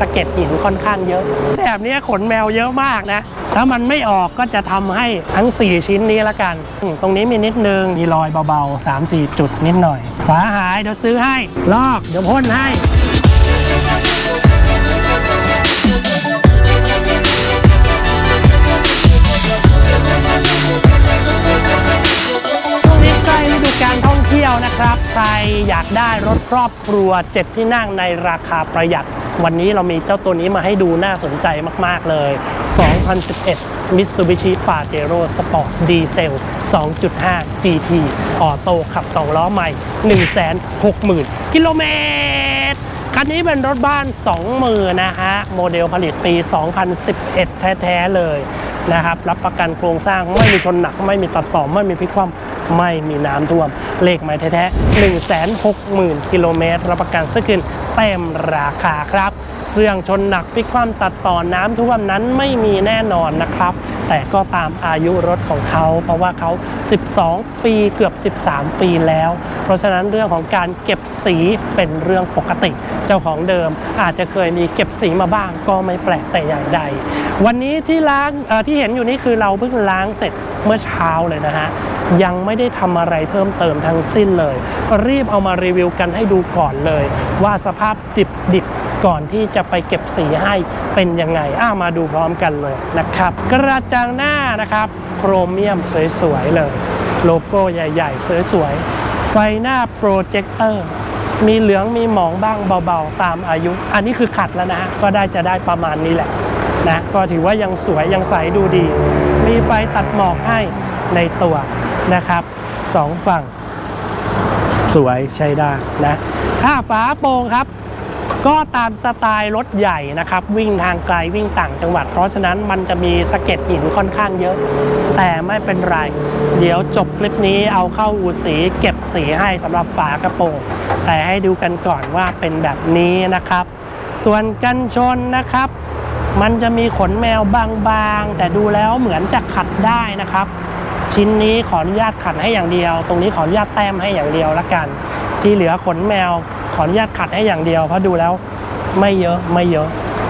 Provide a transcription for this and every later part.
สะเก็ดหินค่อนข้างเยอะ แบบนี้ขนแมวเยอะมากนะ ถ้ามันไม่ออกก็จะทำให้ทั้ง 4 ชิ้นนี้ละกัน ตรงนี้มีนิดนึง มีรอยเบาๆ 3-4 จุดนิดหน่อย ฝาหายเดี๋ยวซื้อให้ ลอกเดี๋ยวพ่นให้ช่วงนี้ใกล้ฤดูการท่องเที่ยวนะครับ ใครอยากได้รถครอบครัว 7 ที่นั่งในราคาประหยัด วันนี้เรามีเจ้าตัวนี้มาให้ดูน่าสนใจมาก ๆ เลย 2011 Mitsubishi Pajero Sport Diesel 2.5 GT ออโต้ขับ 2 ล้อใหม่ 160,000 กิโลเมตร คันนี้เป็นรถบ้าน 2 มือนะฮะ โมเดลผลิตปี 2011 แท้ ๆ เลยนะครับ รับประกันโครงสร้างไม่มีชนหนัก ไม่มีตัดต่อ ไม่มีพลิกคว่ำไม่มีน้ำท่วมเลขหมายแท้ๆ160,000กิโลเมตรรับประกันซื้อคืนเต็มราคาครับ เครื่องชนหนักพลิกคว่ำตัดต่อน้ำท่วมนั้นไม่มีแน่นอนนะครับ แต่ก็ตามอายุรถของเขา เพราะว่าเขา 12 ปีเกือบ 13 ปีแล้ว เพราะฉะนั้นเรื่องของการเก็บสีเป็นเรื่องปกติ เจ้าของเดิมอาจจะเคยมีเก็บสีมาบ้าง ก็ไม่แปลกแต่อย่างใด วันนี้ที่ล้างที่เห็นอยู่นี่คือเราเพิ่งล้างเสร็จเมื่อเช้าเลยนะฮะยังไม่ได้ทำอะไรเพิ่มเติมทั้งสิ้นเลย รีบเอามารีวิวกันให้ดูก่อนเลย ว่าสภาพดิบดิบ ก่อนที่จะไปเก็บสีให้เป็นยังไงอ้ามาดูพร้อมกันเลยนะครับ กระจังหน้านะครับ โครเมียมสวยๆเลย โลโก้ใหญ่ ๆ สวยๆ ไฟหน้าโปรเจคเตอร์มีเหลืองมีหมองบ้างเบาๆ ตามอายุ อันนี้คือขัดแล้วนะ ก็ได้จะได้ประมาณนี้แหละนะก็ถือว่ายังสวยยังใสดูดี มีไฟตัดหมอกให้ในตัวนะครับสองฝั่ง สวยใช้ได้นะถ้าฝาโปร่งครับ ก็ตามสไตล์รถใหญ่นะครับ วิ่งทางไกลวิ่งต่างจังหวัด เพราะฉะนั้นมันจะมีสะเก็ดหินค่อนข้างเยอะ แต่ไม่เป็นไร เดี๋ยวจบคลิปนี้เอาเข้าอูสีเก็บสีให้สำหรับฝากระโปรงแต่ให้ดูกันก่อนว่าเป็นแบบนี้นะครับ ส่วนกันชนนะครับ มันจะมีขนแมวบางๆ แต่ดูแล้วเหมือนจะขัดได้นะครับ ชิ้นนี้ขออนุญาตขัดให้อย่างเดียว ตรงนี้ขออนุญาตแต้มให้อย่างเดียวละกัน ที่เหลือขนแมว ขออนุญาตขัดให้อย่างเดียวเพราะดูแล้วไม่เยอะไม่เยอะ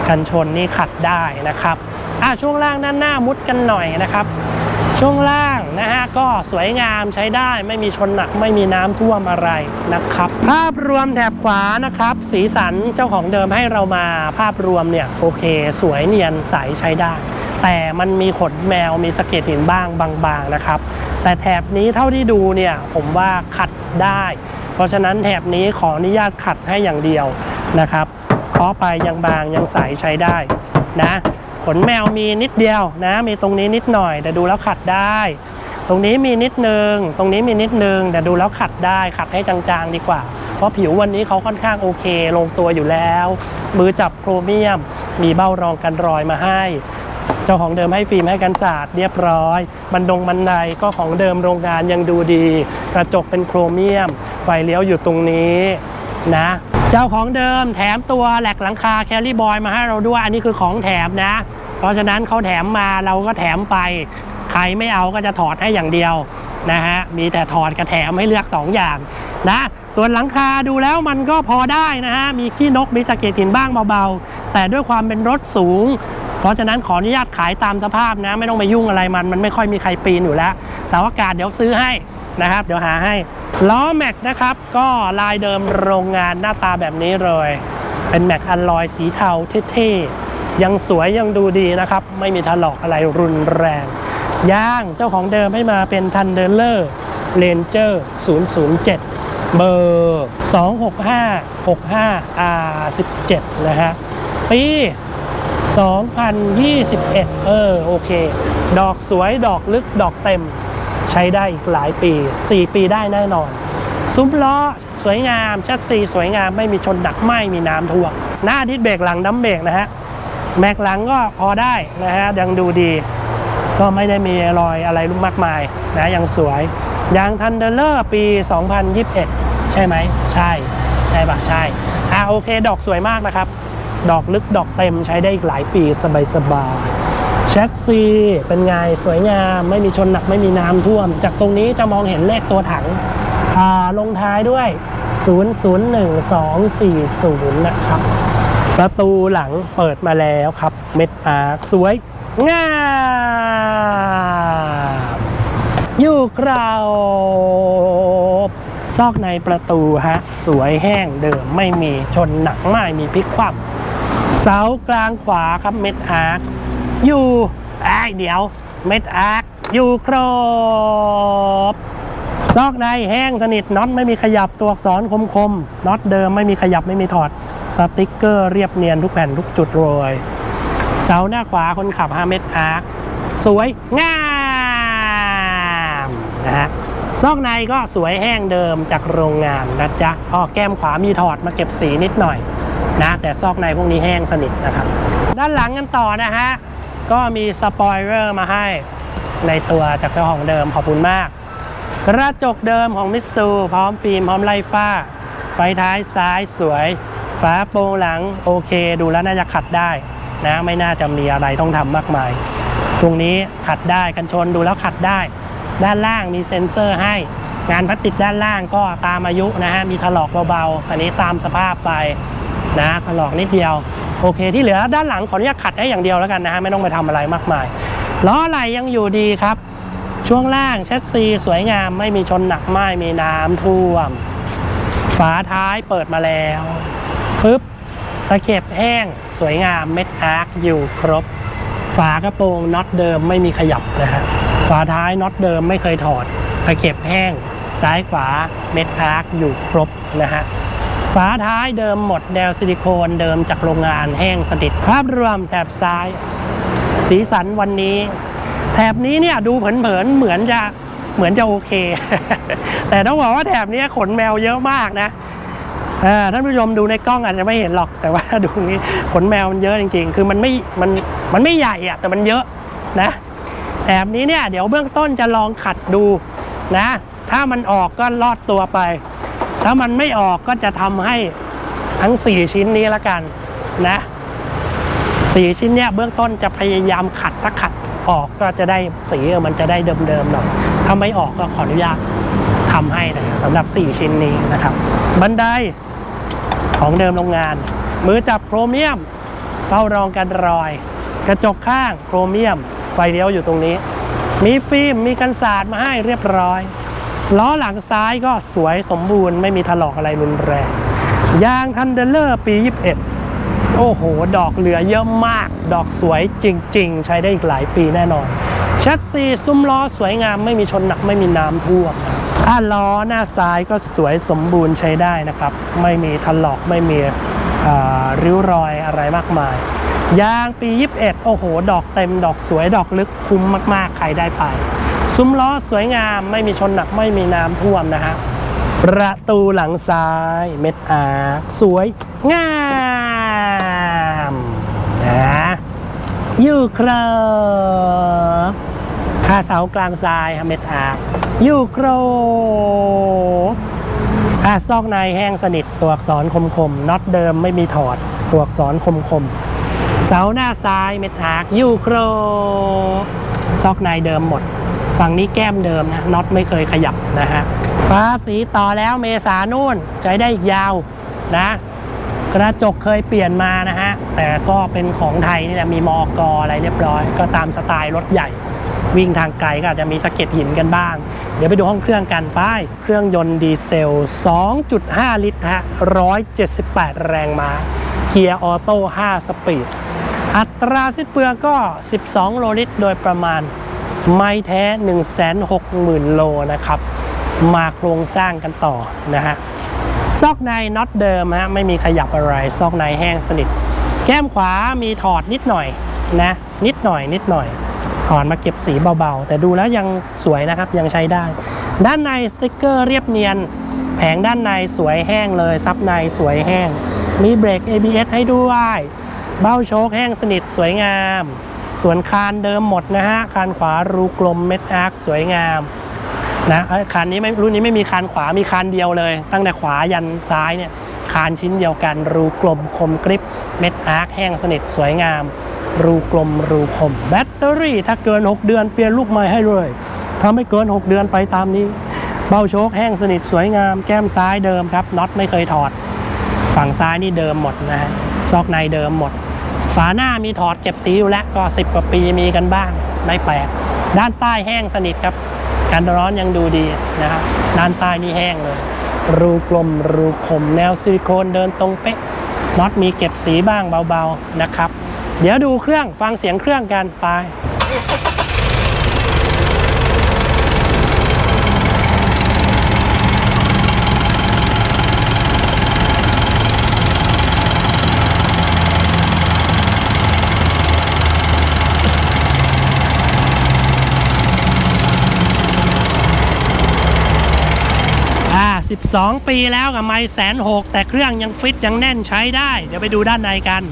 กันชนนี่ขัดได้นะครับอะช่วงล่างด้านหน้ามุดกันหน่อยนะครับ ช่วงล่างนะฮะก็สวยงามใช้ได้ไม่มีชนหนักไม่มีน้ำท่วมอะไรนะครับ ภาพรวมแถบขวานะครับ สีสันเจ้าของเดิมให้เรามาภาพรวมเนี่ยโอเค สวยเนียนใสใช้ได้ แต่มันมีขนแมวมีสะเก็ดหินบ้างบางๆนะครับ แต่แถบนี้เท่าที่ดูเนี่ยผมว่าขัดได้ เพราะฉะนั้นแถบนี้ขออนุญาตขัดให้อย่างเดียวนะครับเคาะไปยังบางยังใสใช้ได้นะขนแมวมีนิดเดียวนะ มีตรงนี้นิดหน่อย แต่ดูแล้วขัดได้ ตรงนี้มีนิดนึง ตรงนี้มีนิดนึง แต่ดูแล้วขัดได้ ขัดให้จางๆดีกว่า เพราะผิววันนี้เขาค่อนข้างโอเค ลงตัวอยู่แล้ว มือจับโครเมียม มีเบ้ารองกันรอยมาให้ เจ้าของเดิมให้ฟิล์มให้กันสาดเรียบร้อย บันดงบันไดก็ของเดิมโรงงานยังดูดี กระจกเป็นโครเมียม ไฟเลี้ยวอยู่ตรงนี้นะ เจ้าของเดิมแถมตัวแหลกหลังคาแคลรี่บอยมาให้เราด้วย อันนี้คือของแถมนะ เพราะฉะนั้นเขาแถมมาเราก็แถมไป ใครไม่เอาก็จะถอดให้อย่างเดียวนะฮะ มีแต่ถอดกับแถมให้เลือก 2 อย่างนะ ส่วนหลังคาดูแล้วมันก็พอได้นะฮะ มีขี้นก มีสะเก็ดหินบ้างเบาๆ แต่ด้วยความเป็นรถสูง เพราะฉะนั้นขออนุญาตขายตามสภาพนะ ไม่ต้องไปยุ่งอะไรมัน มันไม่ค่อยมีใครปีนอยู่แล้วสาอากาศเดี๋ยวซื้อให้นะครับ เดี๋ยวหาให้ล้อแม็กนะครับ ก็ลายเดิมโรงงานหน้าตาแบบนี้เลย เป็นแม็กอัลลอยสีเทาเท่ๆยังสวยยังดูดีนะครับ ไม่มีถลอกอะไรรุนแรงย่างเจ้าของเดิมให้มาเป็น Thunderer Ranger 007 เบอร์ 265 65 R17 นะฮะปี 2021 เออ โอเค ดอกสวยดอกลึกดอกเต็ม ใช้ได้อีกหลายปี 4 ปีได้แน่นอน ซุ้มล้อสวยงามชัดซีสวยงามไม่มีชนหนักไม่มีน้ำท่วมหน้าดิสเบรกหลังดัมเบรกนะฮะ แม็กหลังก็พอได้นะฮะยังดูดี ก็ไม่ได้มีรอยอะไรมากมายนะยังสวยยางทันเดอร์ปี 2021 ใช่ไหม ใช่ ใช่ปะใช่อะโอเค ดอกสวยมากนะครับ ดอกลึกดอกเต็มใช้ได้อีกหลายปีสบายๆแชสซีเป็นไงสวยงามไม่มีชนหนักไม่มีน้ำท่วม จากตรงนี้จะมองเห็นเลขตัวถังอ่าลงท้ายด้วย 001240 นะครับ ประตูหลังเปิดมาแล้วครับ เม็ดอาร์สวย งามอยู่กราวซอกในประตูฮะ สวยแห้งเดิมไม่มีชนหนักไม่มีพลิกคว่ำ เสากลางขวาครับเม็ดอาร์คอยู่ไอ้เดี๋ยว เม็ดอาร์คอยู่ครบซอกในแห้งสนิทน็อตไม่มีขยับตัวอักษรคมคมๆน็อตเดิมไม่มีขยับไม่มีถอด สติกเกอร์เรียบเนียนทุกแผ่นทุกจุดเลยเสาหน้าขวาคนขับ 5 เมตรอาร์คสวยงามนะฮะซอกในก็สวยแห้งเดิมจากโรงงานนะจ๊ะอ้อแก้มขวามีถอดมาเก็บสีนิดหน่อย นะแต่ซอกในพวกนี้แห้งสนิทนะครับ ด้านหลังกันต่อนะฮะ ก็มีสปอยเลอร์มาให้ในตัวจากเจ้าของเดิมขอบคุณมาก กระจกเดิมของมิตซูพร้อมฟิล์มพร้อมไล่ฟ้า ไฟท้ายซ้ายสวยฝาโปรงหลังโอเค ดูแล้วน่าจะขัดได้นะไม่น่าจะมีอะไรต้องทำมากมาย ตรงนี้ขัดได้กันชนดูแล้วขัดได้ ด้านล่างมีเซ็นเซอร์ให้ งานพลาสติกด้านล่างก็ตามอายุนะฮะมีถลอกเบาๆอันนี้ตามสภาพไป นะถลอกนิดเดียว โอเค ที่เหลือด้านหลังขออนุญาตขัดให้อย่างเดียวแล้วกันนะฮะไม่ต้องไปทำอะไรมากมายล้อไหลยังอยู่ดีครับ ช่วงล่างแชสซีสวยงามไม่มีชนหนักไม่มีน้ำท่วม ฝาท้ายเปิดมาแล้วปึ๊บตะเข็บแห้งสวยงามเม็ดอาร์คอยู่ครบ ฝากระโปรงน็อตเดิมไม่มีขยับนะฮะฝาท้ายน็อตเดิมไม่เคยถอดตะเข็บแห้ง ซ้ายขวาเม็ดอาร์คอยู่ครบนะฮะ ฝาท้ายเดิมหมดแนวซิลิโคนเดิมจากโรงงานแห้งสนิทภาพรวมแถบซ้าย สีสันวันนี้ แถบนี้เนี่ยดูเผินๆเหมือนจะเหมือนจะโอเค แต่ต้องบอกว่าแถบนี้ขนแมวเยอะมากนะท่านผู้ชมดูในกล้องอาจจะไม่เห็นหรอกแต่ว่าดูนี้ขนแมวมันเยอะจริง ๆ คือมันไม่มันมันไม่ใหญ่อะแต่มันเยอะนะแถบนี้เนี่ยเดี๋ยวเบื้องต้นจะลองขัดดูนะ ถ้ามันออกก็ลอดตัวไป ถ้ามันไม่ออกก็จะทำให้ทั้ง 4 ชิ้นนี้ละกันนะสีชิ้นเนี้ยเบื้องต้นจะพยายามขัดถ้าขัดออกก็จะได้สีมันจะได้เดิมๆหน่อยถ้าไม่ออกก็ขออนุญาตทำให้นะครับสำหรับ 4 ชิ้นนี้นะครับบันไดของเดิมโรงงาน มือจับโครเมียมเป้ารองกันรอย กระจกข้างโครเมียม ไฟเลี้ยวอยู่ตรงนี้ มีฟิล์มมีกันสาดมาให้เรียบร้อย ล้อหลังซ้ายก็สวยสมบูรณ์ไม่มีถลอกอะไรรุนแรง ยางทันเดเลอร์ปี 21 โอ้โห ดอกเหลือเยอะมาก ดอกสวยจริง ๆ ใช้ได้อีกหลายปีแน่นอนแชัดซีซุ้มล้อสวยงามไม่มีชนหนักไม่มีน้ำท่วมอ่าล้อหน้าซ้ายก็สวยสมบูรณ์ใช้ได้นะครับ ไม่มีถลอกไม่มีริ้วรอยอะไรมากมาย ยางปี 21 โอ้โห ดอกเต็มดอกสวยดอกลึกคุ้มมาก ๆ ใครได้ไป ซุ้มล้อสวยงามไม่มีชนหนักไม่มีน้ำท่วมนะฮะประตูหลังซ้ายเม็ดอาร์สวยงามนะอยู่ครับคาเสากลางซ้ายเม็ดอาร์อยู่ครบคาซอกในแห้งสนิทตัวอักษรคมๆน็อตเดิมไม่มีถอดตัวอักษรคมๆเสาหน้าซ้ายเม็ดอาร์อยู่ครบซอกในเดิมหมด ฝั่งนี้แก้มเดิมนะน็อตไม่เคยขยับนะฮะฟ้าสีต่อแล้วเมษานู่นใช้ได้อีกยาวนะกระจกเคยเปลี่ยนมานะฮะ แต่ก็เป็นของไทยนี่แหละมีมอกออะไรเรียบร้อย ก็ตามสไตล์รถใหญ่ วิ่งทางไกลก็อาจจะมีสะเก็ดหินกันบ้าง เดี๋ยวไปดูห้องเครื่องกันไป้ายเครื่องยนต์ดีเซล 2.5 ลิตรฮะ 178 แรงม้า เกียร์ออโต้ 5 สปีด อัตราสิ้นเปลืองก็ 12 โลลิตรโดยประมาณ ไม่แท้ 160,000 โลนะครับ มาโครงสร้างกันต่อนะฮะซอกในน็อตเดิมฮะไม่มีขยับอะไร ซอกในแห้งสนิท แก้มขวามีถอดนิดหน่อยนะ นิดหน่อย นิดหน่อยถอดมาเก็บสีเบาๆ แต่ดูแล้วยังสวยนะครับยังใช้ได้ ด้านในสติกเกอร์เรียบเนียน แผงด้านในสวยแห้งเลย ซับในสวยแห้ง มีเบรก ABS ให้ด้วย เบ้าโชคแห้งสนิทสวยงาม ส่วนคานเดิมหมดนะฮะคานขวารูกลมเม็ดอาร์คสวยงามนะคันนี้ไม่รุ่นนี้ไม่มีคานขวามีคานเดียวเลย ตั้งแต่ขวายันซ้ายเนี่ยคานชิ้นเดียวกัน รูกลมคมกริบเม็ดอาร์คแห้งสนิทสวยงาม รูกลมรูคม แบตเตอรี่ถ้าเกิน 6 เดือนเปลี่ยนลูกใหม่ให้เลยถ้าไม่เกิน 6 เดือนไปตามนี้ เบ้าโชคแห้งสนิทสวยงาม แก้มซ้ายเดิมครับน็อตไม่เคยถอด ฝั่งซ้ายนี่เดิมหมดนะฮะซอกในเดิมหมด ฝาหน้ามีถอดเก็บสีอยู่แล้วก็ 10 กว่าปีมีกันบ้างไม่แปลกด้านใต้แห้งสนิทครับการร้อนยังดูดีนะครับด้านใต้นี่แห้งเลย รูกลมรูคมแนวซิลิโคนเดินตรงเป๊ะน็อตมีเก็บสีบ้างเบาๆนะครับ เดี๋ยวดูเครื่องฟังเสียงเครื่องกันไป 12 ปีแล้วกับไม่แสนหกแต่เครื่องยังฟิตยังแน่นใช้ได้ เดี๋ยวไปดูด้านในกัน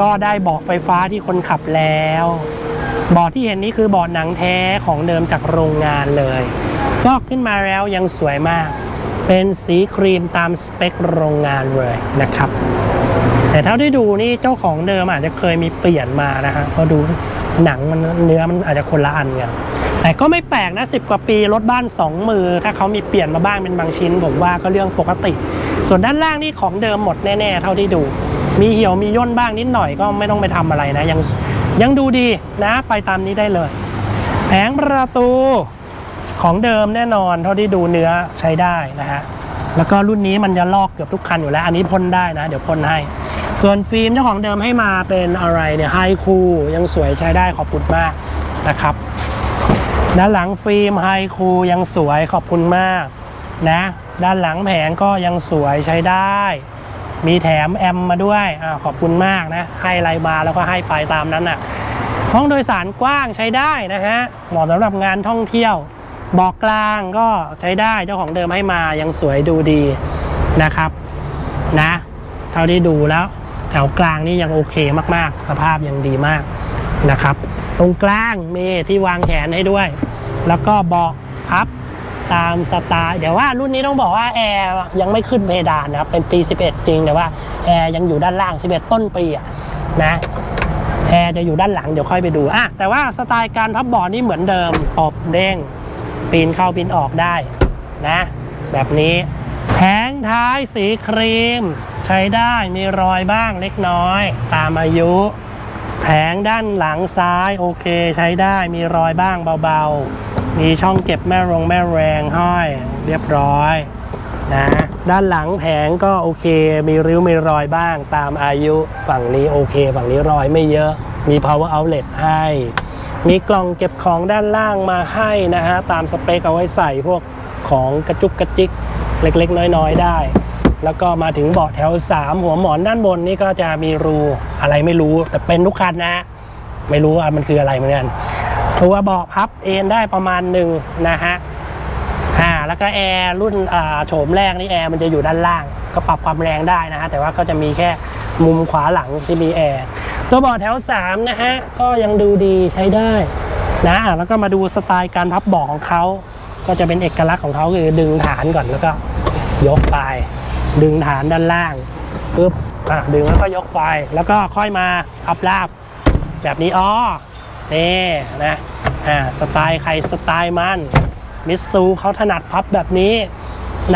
ก็ได้เบาะไฟฟ้าที่คนขับแล้วเบาะที่เห็นนี้คือเบาะหนังแท้ของเดิมจากโรงงานเลย ฟอกขึ้นมาแล้วยังสวยมาก เป็นสีครีมตามสเปคโรงงานเลยนะครับ แต่เท่าที่ดูนี่เจ้าของเดิมอาจจะเคยมีเปลี่ยนมานะฮะเพราะดูหนังมันเนื้อมันอาจจะคนละอันกัน แต่ก็ไม่แปลกนะ10กว่าปีรถบ้าน 2 มือ ถ้าเขามีเปลี่ยนมาบ้างเป็นบางชิ้น ผมว่าก็เรื่องปกติ ส่วนด้านล่างนี่ของเดิมหมดแน่ ๆ เท่าที่ดู มีเหี่ยวมีย่นบ้างนิดหน่อยก็ไม่ต้องไปทำอะไรนะ ยังยังดูดีนะไปตามนี้ได้เลย แผงประตูของเดิมแน่นอน เท่าที่ดูเนื้อใช้ได้นะฮะแล้วก็รุ่นนี้มันจะลอกเกือบทุกคันอยู่แล้ว อันนี้พ่นได้นะ เดี๋ยวพ่นให้ ส่วนฟิล์มเจ้าของเดิมให้มาเป็นอะไรเนี่ยไฮคูยังสวยใช้ได้ขอบคุณมากนะครับ ด้านหลังฟิล์มไฮคูยังสวยขอบคุณมากนะ ด้านหลังแผงก็ยังสวยใช้ได้ มีแถมแอมมาด้วยอขอบคุณมากนะ ให้อะไรมาแล้วก็ให้ไปตามนั้นอะห้องโดยสารกว้างใช้ได้นะฮะเหมาะสำหรับงานท่องเที่ยวบอกกลางก็ใช้ได้เจ้าของเดิมให้มายังสวยดูดีนะครับนะ เท่าที่ดูแล้วแถวกลางนี่ยังโอเคมากๆ สภาพยังดีมากนะครับ ตรงกลางมีที่วางแขนให้ด้วย แล้วก็เบาะพับตามสไตล์เดี๋ยวว่ารุ่นนี้ต้องบอกว่าแอร์ยังไม่ขึ้นเพดานนะครับ เป็นปี 11 จริง แต่ว่าแอร์ยังอยู่ด้านล่าง 11 ต้นปีอะนะแอร์จะอยู่ด้านหลังเดี๋ยวค่อยไปดูอะแต่ว่าสไตล์การพับเบาะนี่เหมือนเดิมตบเด้งปีนเข้าปีนออกได้นะ แบบนี้แผงท้ายสีครีม ใช้ได้มีรอยบ้างเล็กน้อย ตามอายุ แผงด้านหลังซ้ายโอเคใช้ได้มีรอยบ้างเบาๆ มีช่องเก็บแม่รงแม่แรงห้อยเรียบร้อยนะด้านหลังแผงก็โอเค มีริ้วมีรอยบ้างตามอายุฝั่งนี้โอเค ฝั่งนี้รอยไม่เยอะมี power outlet ให้ มีกล่องเก็บของด้านล่างมาให้นะฮะตามสเปคเอาไว้ใส่พวกของกระจุกกระจิกเล็กๆ น้อยๆ ได้ แล้วก็มาถึงเบาะแถว 3 หัวหมอนด้านบนนี่ก็จะมีรูอะไรไม่รู้ แต่เป็นทุกคันนะ ไม่รู้ว่ามันคืออะไรเหมือนกันตัวเบาะพับเอนได้ประมาณหนึ่งนะฮะอ่าแล้วก็แอร์รุ่นอ่าโฉมแรกนี่แอร์มันจะอยู่ด้านล่าง ก็ปรับความแรงได้นะฮะแต่ว่าก็จะมีแค่มุมขวาหลังที่มีแอร์ตัวเบาะแถว 3 นะฮะก็ยังดูดีใช้ได้นะอะแล้วก็มาดูสไตล์การพับเบาะของเขาก็จะเป็นเอกลักษณ์ของเขาคือดึงฐานก่อนแล้วก็ยกไป ดึงฐานด้านล่างปึ๊บอะดึงแล้วก็ยกไปแล้วก็ค่อยมาพับลาบ แบบนี้อ๋อนี่นะอ่าสไตล์ใครสไตล์มันมิสซูเขาถนัดพับแบบนี้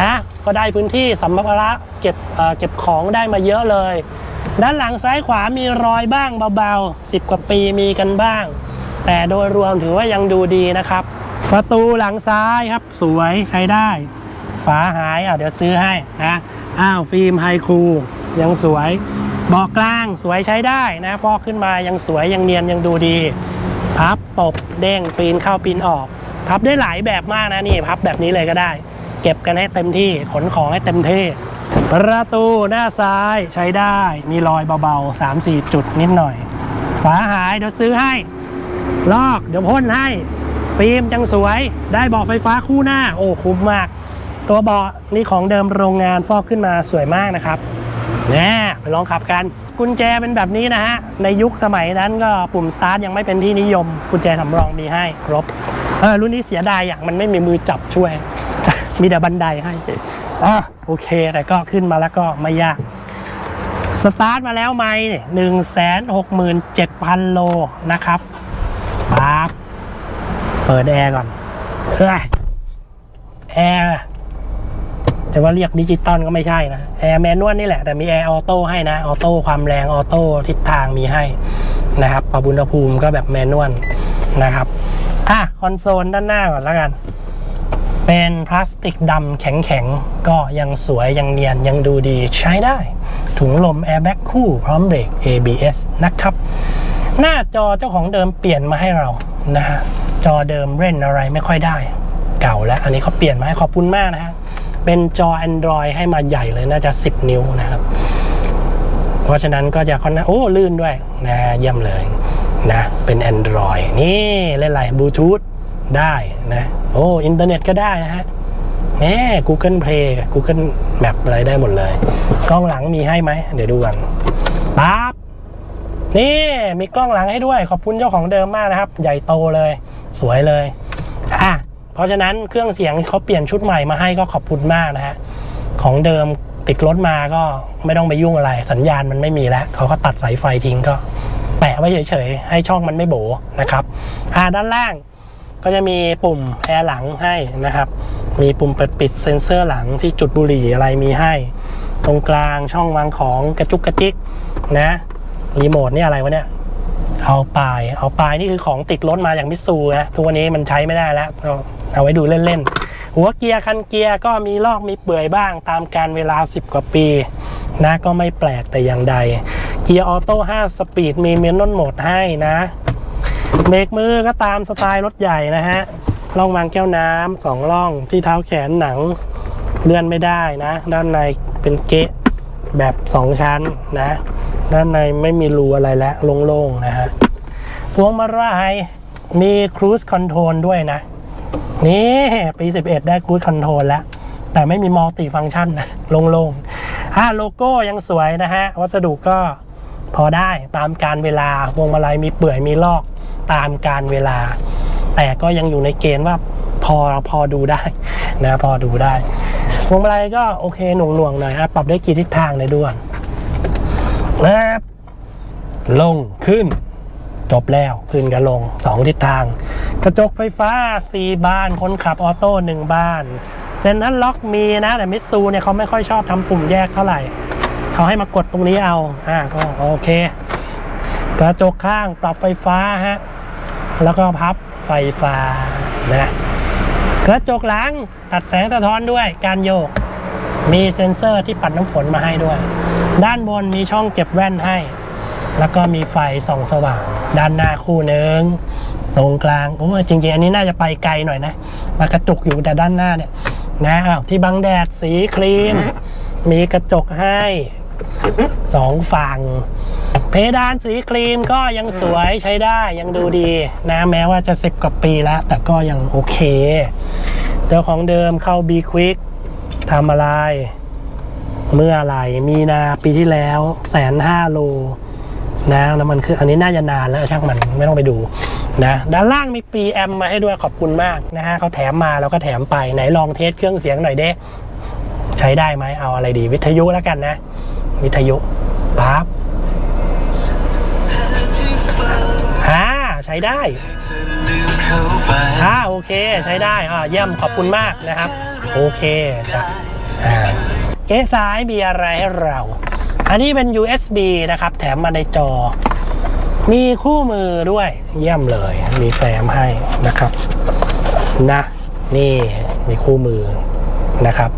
นะก็ได้พื้นที่สัมภาระเก็บเอ่อเก็บของได้มาเยอะเลย ด้านหลังซ้ายขวามีรอยบ้างเบาๆ 10 กว่าปีมีกันบ้าง แต่โดยรวมถือว่ายังดูดีนะครับ ประตูหลังซ้ายครับสวยใช้ได้ ฝาหายอะเดี๋ยวซื้อให้นะ อ้าวฟิล์มไฮคูยังสวยเบาะกลางสวยใช้ได้นะฟอกขึ้นมายังสวยยังเนียนยังดูดี พับตบเด้งปีนเข้าปีนออก พับได้หลายแบบมากนะนี่พับแบบนี้เลยก็ได้ เก็บกันให้เต็มที่ขนของให้เต็มที่ประตูหน้าซ้ายใช้ได้ มีรอยเบาๆ 3-4 จุดนิดหน่อย ฝาหายเดี๋ยวซื้อให้ ลอกเดี๋ยวพ่นให้ ฟิล์มจังสวย ได้เบาะไฟฟ้าคู่หน้า โอ้คุ้มมาก ตัวเบาะนี่ของเดิมโรงงานฟอกขึ้นมาสวยมากนะครับแน่ไปลองขับกัน กุญแจเป็นแบบนี้นะฮะ ในยุคสมัยนั้นก็ปุ่มสตาร์ทยังไม่เป็นที่นิยม กุญแจสำรองมีให้ครบเออรุ่นนี้เสียดายอย่างมันไม่มีมือจับช่วย มีแต่บันไดให้อะโอเค แต่ก็ขึ้นมาแล้วก็ไม่ยากสตาร์ทมาแล้วไหมหนึ่งแสนหกหมื่นเจ็ดพันโลนะครับปั๊บเปิดแอร์ก่อนเอ้ยแอร์ จะว่าเรียกดิจิตอลก็ไม่ใช่นะแอร์แมนนวลนี่แหละแต่มีแอร์ออโต้ให้นะออโต้ความแรงออโต้ทิศทางมีให้นะครับปรับอุณหภูมิก็แบบแมนนวลนะครับอะคอนโซลด้านหน้าก่อนแล้วกัน เป็นพลาสติกดำแข็งๆ ก็ยังสวยยังเนียนยังดูดีใช้ได้ ถุงลมแอร์แบ็กคู่พร้อมเบรก ABS นะครับ หน้าจอเจ้าของเดิมเปลี่ยนมาให้เรานะฮะจอเดิมเล่นอะไรไม่ค่อยได้ เก่าแล้วอันนี้เขาเปลี่ยนมาให้ขอบคุณมากนะฮะ เป็นจอ Android ให้มาใหญ่เลยน่าจะ 10 นิ้วนะครับ เพราะฉะนั้นก็จะค่อนข้างโอ้ลื่นด้วยนะเยี่ยมเลยนะ เป็น Android นี่เล่นอะไรบลูทูธได้นะโอ้อินเทอร์เน็ตก็ได้นะฮะแหม Google Play Google Map อะไรได้หมดเลย กล้องหลังมีให้ไหม เดี๋ยวดูกันปั๊บนี่มีกล้องหลังให้ด้วย ขอบคุณเจ้าของเดิมมากนะครับ ใหญ่โตเลย สวยเลย อะ เพราะฉะนั้นเครื่องเสียงเขาเปลี่ยนชุดใหม่มาให้ก็ขอบคุณมากนะฮะของเดิมติดรถมาก็ไม่ต้องไปยุ่งอะไร สัญญาณมันไม่มีแล้วเขาก็ตัดสายไฟทิ้งก็แปะไว้เฉยๆ ให้ช่องมันไม่โบนะครับอ่าด้านล่างก็จะมีปุ่มแอร์หลังให้นะครับ มีปุ่มเปิดปิดเซ็นเซอร์หลังที่จุดบุหรี่อะไรมีให้ ตรงกลางช่องวางของกระจุกกระจิกนะรีโมทนี่อะไรวะเนี่ยเอาปลาย เอาปลายนี่คือของติดรถมาอย่างมิตซูนะทุกวันนี้มันใช้ไม่ได้แล้ว เอาไว้ดูเล่นๆ หัวเกียร์คันเกียร์ก็มีลอกมีเปื่อยบ้างตามการเวลา 10 กว่าปีนะก็ไม่แปลกแต่อย่างใด เกียร์ออโต้5สปีดมีเมนนอนโหมดให้นะเบรกมือก็ตามสไตล์รถใหญ่นะฮะร่องวางแก้วน้ำสองร่องที่เท้าแขนหนังเลื่อนไม่ได้นะ ด้านในเป็นเกะแบบ 2 ชั้นนะ ด้านในไม่มีรูอะไรแล้วโล่งๆนะฮะพวงมาลัยมีครู i คอนโทรลด้วยนะ นี่ปี 11 ได้ครู i คอนโทรลแล้ว แต่ไม่มีมัลติฟัง c t ชันนะโลงๆอ่าโลโก้ยังสวยนะฮะ วัสดุก็พอได้ตามการเวลาวงมาลัยมีเปื่อยมีลอกตามการเวลา แต่ก็ยังอยู่ในเกณฑ์ว่าพอพอดูได้นะพอดูได้พวงมาลัยก็โอเคหน่วงๆหน่อยอะปรับได้กี่ทิศทางเลยด้วยนะลงขึ้น จบแล้วขึ้นกับลงสองทิศทาง กระจกไฟฟ้า 4 บาน คนขับออโต้1บาน เซ็นทรัลล็อกมีนะ แต่มิตซูเนี่ยเขาไม่ค่อยชอบทำปุ่มแยกเท่าไหร่ เขาให้มากดตรงนี้เอาอ่าก็โอเค กระจกข้างปรับไฟฟ้าฮะ แล้วก็พับไฟฟ้านะกระจกหลังตัดแสงสะท้อนด้วยการโยก มีเซ็นเซอร์ที่ปัดน้ำฝนมาให้ด้วย ด้านบนมีช่องเก็บแว่นให้ แล้วก็มีไฟส่องสว่าง ด้านหน้าคู่หนึ่งตรงกลางโอ้จริงๆ อันนี้น่าจะไปไกลหน่อยนะมากระจุกอยู่แต่ด้านหน้าเนี่ยนะอ้าวที่บังแดดสีครีม มีกระจกให้สองฝั่ง เพดานสีครีมก็ยังสวยใช้ได้ยังดูดีนะแม้ว่าจะสิบกว่าปีแล้ว แต่ก็ยังโอเค เจ้าของเดิมเข้า B Quick ทำอะไร เมื่อไหร่มีนาปีที่แล้วแสนห้าโล นะแล้วมันคืออันนี้น่าจะนานแล้วช่างมันไม่ต้องไปดูนะด้านล่างมีปีแอมมาให้ด้วยขอบคุณมากนะฮะเขาแถมมาแล้วก็แถมไปไหนลองเทสเครื่องเสียงหน่อยเด้ใช้ได้ไหมเอาอะไรดีวิทยุแล้วกันนะ วิทยุปั๊บอ่าใช้ได้อ่าโอเคใช้ได้อ่าเยี่ยมขอบคุณมากนะครับ โอเคจ้ะอ่าเก๊ซ้ายมีอะไรให้เรา อันนี้เป็น USB นะครับ แถมมาในจอ มีคู่มือด้วยเยี่ยมเลย มีแฟมให้นะครับ นะ นี่มีคู่มือนะครับ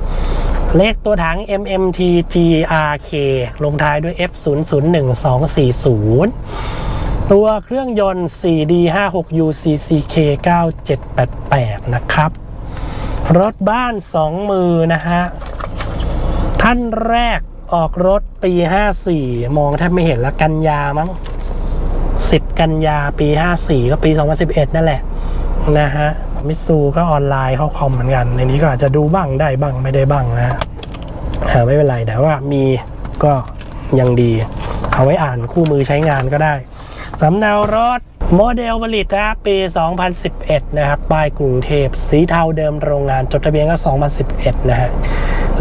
เลขตัวถัง MMT GRK ลงท้ายด้วย F 0 0 1 2 4 0 ตัวเครื่องยนต์ 4D 5 6 U CCK 9788 นะครับ รถบ้าน 2 มือนะฮะ ท่านแรก ออกรถปี 54 มองแทบไม่เห็นละกันยามั้ง 10 กันยาปี 54 ก็ปี 2011 นั่นแหละนะฮะมิตซูก็ออนไลน์เข้าคอมเหมือนกันในนี้ก็อาจจะดูบ้างได้บ้างไม่ได้บ้างนะฮะเออไม่เป็นไรแต่ว่ามีก็ยังดี เอาไว้อ่านคู่มือใช้งานก็ได้สำเนารถโมเดลผลิตนะครับปี 2011 นะครับป้ายกรุงเทพสีเทาเดิมโรงงานจดทะเบียนก็ 2011 นะฮะ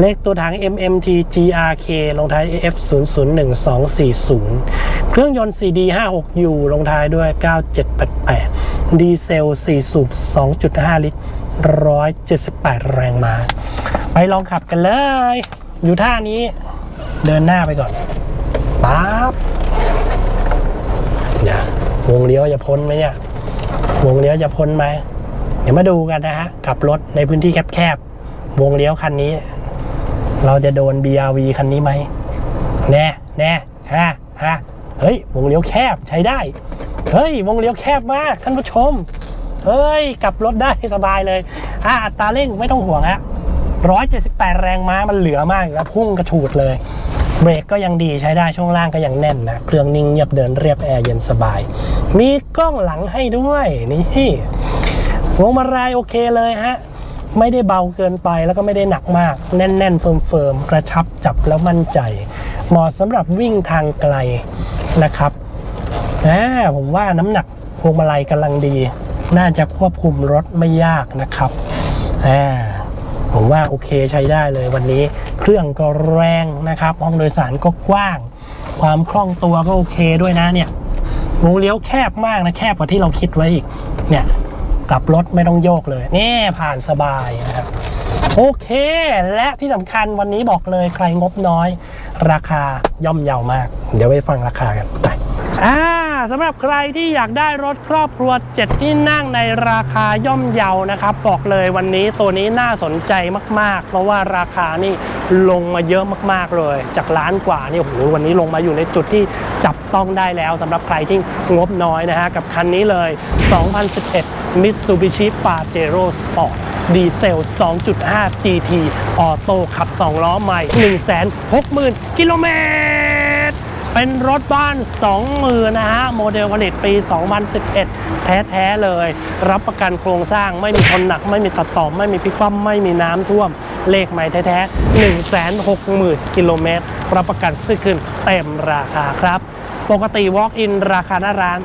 เลขตัวถัง MMT GRK ลงท้าย F 0 0 1 2 4 0 เครื่องยนต์ CD 56U ลงท้ายด้วย 9788 ดีเซล 4 สูบ 2.5 ลิตร 178 แรงม้า ไปลองขับกันเลย อยู่ท่านี้เดินหน้าไปก่อนปั๊บเนี่ยวงเลี้ยวจะพ้นไหมเนี่ยวงเลี้ยวจะพ้นไหม เดี๋ยวมาดูกันนะฮะ กับรถในพื้นที่แคบๆ วงเลี้ยวคันนี้ เราจะโดน BRV คันนี้ไหมแน่แน่ฮะฮะเฮ้ยวงเลี้ยวแคบใช้ได้ เฮ้ยวงเลี้ยวแคบมากท่านผู้ชม เฮ้ยกลับรถได้สบายเลยอะอัตราเร่งไม่ต้องห่วงฮะ178 แรงม้ามันเหลือมากอยู่แล้วพุ่งกระฉูดเลย เบรกก็ยังดีใช้ได้ช่วงล่างก็ยังแน่นนะเครื่องนิ่งเงียบเดินเรียบแอร์เย็นสบาย มีกล้องหลังให้ด้วยนี่พวงมาลัยโอเคเลยฮะ ไม่ได้เบาเกินไปแล้วก็ไม่ได้หนักมาก แน่น ๆ เฟิร์มๆกระชับจับแล้วมั่นใจ เหมาะสำหรับวิ่งทางไกลนะครับอ่าผมว่าน้ำหนักพวงมาลัยกำลังดี น่าจะควบคุมรถไม่ยากนะครับอ่าผมว่าโอเคใช้ได้เลยวันนี้เครื่องก็แรงนะครับ ห้องโดยสารก็กว้าง ความคล่องตัวก็โอเคด้วยนะเนี่ยวงเลี้ยวแคบมากนะแคบกว่าที่เราคิดไว้อีกเนี่ย กลับรถไม่ต้องโยกเลยนี่ผ่านสบายนะครับโอเค และที่สำคัญวันนี้บอกเลยใครงบน้อย ราคาย่อมเยาวมาก เดี๋ยวไปฟังราคากันไปอ่าสำหรับใครที่อยากได้รถครอบครัว 7 ที่นั่งในราคาย่อมเยาวนะครับ บอกเลยวันนี้ตัวนี้น่าสนใจมาก ๆ เพราะว่าราคานี่ลงมาเยอะมาก ๆ เลย จากล้านกว่านี่โอ้โหวันนี้ลงมาอยู่ในจุดที่จับต้องได้แล้วสำหรับใครที่งบน้อยนะฮะกับคันนี้เลย 2011 Mitsubishi Pajero Sport ดีเซล 2.5 GT ออโต้ขับ 2 ล้อใหม่ 160,000 กิโลเมตร เป็นรถบ้าน20,000นะฮะ โมเดลผลิตปี 2011 แท้ ๆ เลย รับประกันโครงสร้างไม่มีทนหนัก ไม่มีตัดต่อ ไม่มีพิกคว่ำไม่มีน้ำท่วม เลขใหม่แท้ ๆ 160,000 กิโลเมตร รับประกันซื้อขึ้นเต็มราคาครับ ปกติ Walk-in ราคาหน้าร้าน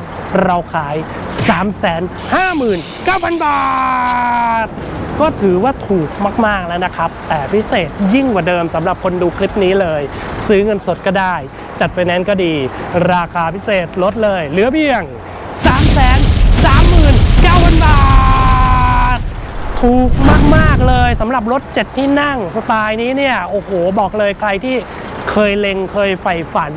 เราขาย 359,000 บาท ก็ถือว่าถูกมาก ๆ แล้วนะครับ แต่พิเศษยิ่งกว่าเดิมสำหรับคนดูคลิปนี้เลย ซื้อเงินสดก็ได้ จัดไฟแนนซ์ก็ดี ราคาพิเศษลดเลย เหลือเพียง 339,000 บาท ถูกมาก ๆ เลยสำหรับรถ 7 ที่นั่งสไตล์นี้เนี่ย โอ้โห บอกเลยใครที่ เคยเล็งเคยใฝ่ฝัน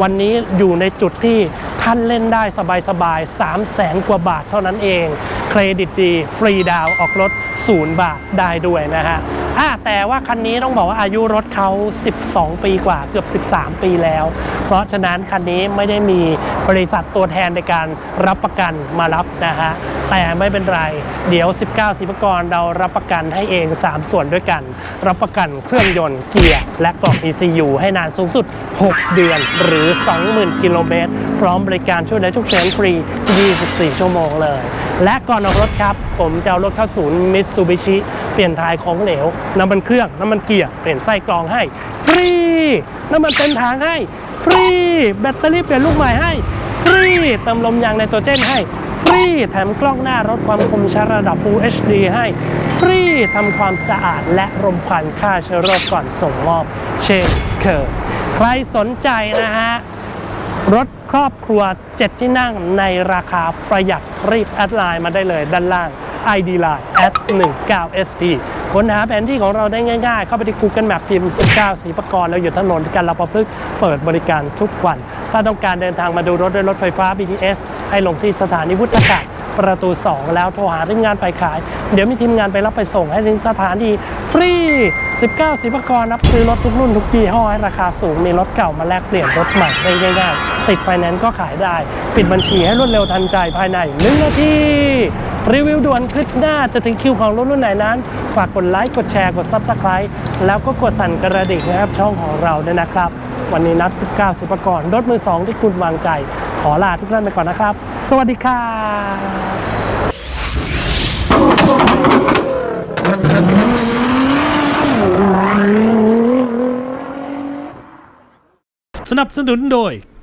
วันนี้อยู่ในจุดที่ท่านเล่นได้สบายๆ3 0 0แสนกว่าบาทเท่านั้นเอง เครดิตดี ฟรีดาวออกรถ 0 บาทได้ด้วยนะฮะ อะแต่ว่าคันนี้ต้องบอกว่าอายุรถเขา 12 ปีกว่าเกือบ 13 ปีแล้ว เพราะฉะนั้นคันนี้ไม่ได้มีบริษัทตัวแทนในการรับประกันมารับนะฮะแต่ไม่เป็นไร เดี๋ยว 19สิบกรเรารับประกันให้เอง 3 ส่วนด้วยกัน รับประกันเครื่องยนต์เกียร์ และกล่อง ECU ให้นานสูงสุด 6 เดือนหรือ 20,000 กิโลเมตร พร้อมบริการช่วยเหลือฉุกเฉินฟรี 24 ชั่วโมงเลย และก่อนออกรถครับ ผมจะเอารถเข้าศูนย์มิตซูบิชิ เปลี่ยนถ่ายของเหลว น้ำมันเครื่อง น้ำมันเกียร์ เปลี่ยนไส้กรองให้ ฟรี น้ำมันเต็มถังให้ ฟรี แบตเตอรี่เปลี่ยนลูกใหม่ให้ ฟรี เติมลมยางไนโตรเจนให้ ฟรี แถมกล้องหน้ารถความคมชัดระดับ Full HD ให้ ฟรี ทำความสะอาดและรมควันฆ่าเชื้อโรคก่อนส่งมอบ เช่นเคยใครสนใจนะฮะ รถครอบครัว 7 ที่นั่งในราคาประหยัดรีบแอดไลน์มาได้เลยด้านล่าง ID Line at 19 SP ค้นหาแผนที่ของเราได้ง่ายๆ เข้าไปที่ Google Map พิมพ์ 19สีประกรแล้วอยู่ถนนกันเราประพฤกเปิดบริการทุกวัน ถ้าต้องการเดินทางมาดูรถด้วยรถไฟฟ้า BTS ให้ลงที่สถานีวุฒากาศประตู 2 แล้วโทรหาทีมงานฝ่ายขาย เดี๋ยวมีทีมงานไปรับไปส่งให้ถึงสถานีฟรี 19สิบกรรับซื้อรถทุกรุ่นทุกยี่ห้อให้ราคาสูง มีรถเก่ามาแลกเปลี่ยนรถใหม่ได้ง่ายๆติดไฟแนนซ์ก็ขายได้ ปิดบัญชีให้รวดเร็วทันใจภายใน1นาที รีวิวด่วนคลิปหน้าจะถึงคิวของรถรุ่นไหนนั้น ฝากกดไลค์ กดแชร์ กดซับสไคร b e แล้วก็กดสั่นกระดิ่งนะครับช่องของเราด้วยนะครับ วันนี้นัด 19 สิบประกรรถมือสองที่คุณวางใจ ขอลาทุกท่านไปก่อนนะครับ สวัสดีครับสนับสนุนโดย